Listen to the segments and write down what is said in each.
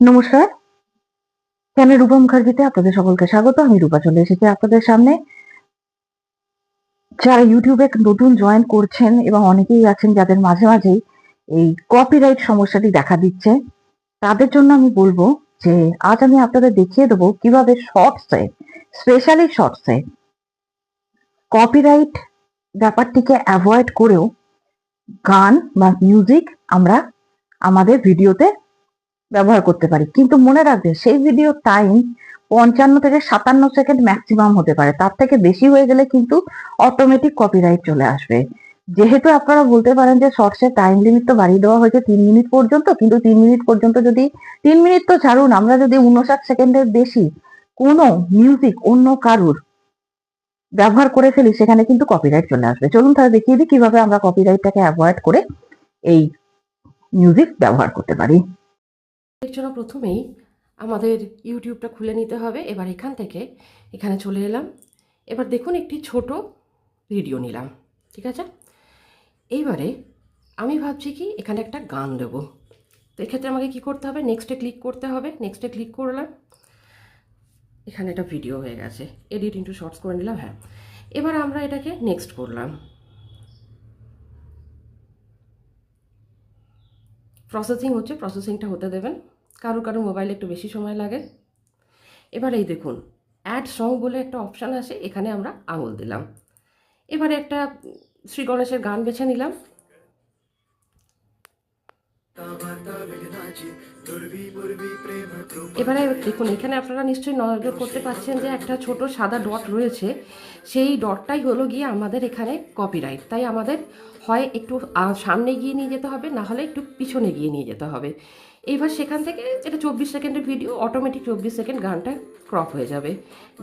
নমস্কার। চ্যানেল রূপা মুখার্জিতে আপনাদের সকলকে স্বাগত। আমি রূপা চলে এসেছি আপনাদের সামনে। যারা ইউটিউবে নতুন জয়েন করছেন এবং অনেকেই আছেন যাদের মাঝে মাঝেই এই কপিরাইট সমস্যাটি দেখা দিচ্ছে, তাদের জন্য আমি বলব যে আজ আমি আপনাদের দেখিয়ে দেবো কীভাবে শর্টসে স্পেশালি শর্টসে কপিরাইট ব্যাপারটিকে অ্যাভয়েড করেও গান বা মিউজিক আমরা আমাদের ভিডিওতে ব্যবহার করতে পারি। কিন্তু মনে রাখবে, সেই ভিডিও টাইম পঞ্চান্ন থেকে সাতান্ন সেকেন্ড ম্যাক্সিমাম হতে পারে। তার থেকে বেশি হয়ে গেলে কিন্তু অটোমেটিক কপিরাইট চলে আসবে। যেহেতু আপনারা বলতে পারেন যে শর্টসের টাইম লিমিট তো বাড়িয়ে দেওয়া হয়েছে তিন মিনিট পর্যন্ত, কিন্তু তিন মিনিট পর্যন্ত যদি, তিন মিনিট তো ছাড়ুন, আমরা যদি উনষাট সেকেন্ডের বেশি কোনো মিউজিক অন্য কারুর ব্যবহার করে ফেলি, সেখানে কিন্তু কপিরাইট চলে আসবে। চলুন তাহলে দেখিয়ে দিই কীভাবে আমরা কপিরাইটটাকে অ্যাভয়েড করে এই মিউজিক ব্যবহার করতে পারি। এর জন্য প্রথমেই আমাদের ইউটিউবটা খুলে নিতে হবে। এবার এখান থেকে এখানে চলে এলাম। এবার দেখুন একটি ছোট ভিডিও নিলাম, ঠিক আছে? এইবারে আমি ভাবছি কি, এখানে একটা গান দেব। তো এক্ষেত্রে আমাকে কি করতে হবে? নেক্সটে ক্লিক করতে হবে। নেক্সটে ক্লিক করলাম। এখানে একটা ভিডিও হয়ে গেছে। এডিট ইন্টু শর্টস করে নিলাম হ্যাঁ। এবার আমরা এটাকে নেক্সট করলাম। প্রসেসিং হচ্ছে প্রসেসিংটা হতে দেবেন। কারও কারও মোবাইলে একটু বেশি সময় লাগে। এবার এই দেখুন অ্যাড সং বলে একটা অপশান আসে, এখানে আমরা আঙুল দিলাম। এবারে একটা শ্রী গণেশের গান বেছে নিলাম। এবারে দেখুন, এখানে আপনারা নিশ্চয়ই নজর করতে পারছেন যে একটা ছোট সাদা ডট রয়েছে। সেই ডটটাই হলো গিয়ে আমাদের এখানে কপিরাইট তাই আমাদের হয় একটু সামনে গিয়ে নিয়ে যেতে হবে, না হলে একটু পিছনে গিয়ে নিয়ে যেতে হবে। এবার সেখান থেকে এটা চব্বিশ সেকেন্ডের ভিডিও অটোমেটিক চব্বিশ সেকেন্ড গানটা ক্রপ হয়ে যাবে।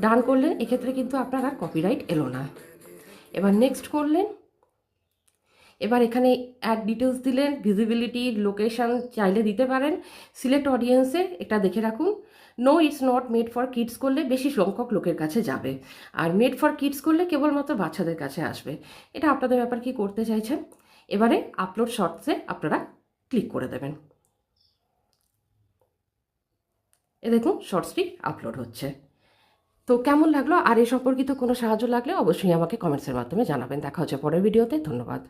ডান করলেন, এক্ষেত্রে কিন্তু আপনার আর কপিরাইট এলো না। এবার নেক্সট করলেন এবার এখানে অ্যাড ডিটেলস দিলেন ভিজিবিলিটি লোকেশন চাইলে দিতে পারেন সিলেক্ট অডিয়েন্সে এটা দেখে রাখুন। No it's not made for kids করলে বেশি সংখ্যক লোকের কাছে যাবে। আর মেড ফর কিডস করলে কেবলমাত্র বাচ্চাদের কাছে আসবে। এটা আপনাদের ব্যাপার কি করতে চাইছেন? এবারে আপলোড শর্টসে আপনারা ক্লিক করে দেবেন। এ দেখুন শর্টসটি আপলোড হচ্ছে। তো কেমন লাগল? আর এ সম্পর্কিত কোনো সাহায্য লাগলে অবশ্যই আমাকে কমেন্টসের মাধ্যমে জানাবেন। দেখা হচ্ছে পরের ভিডিওতে ধন্যবাদ।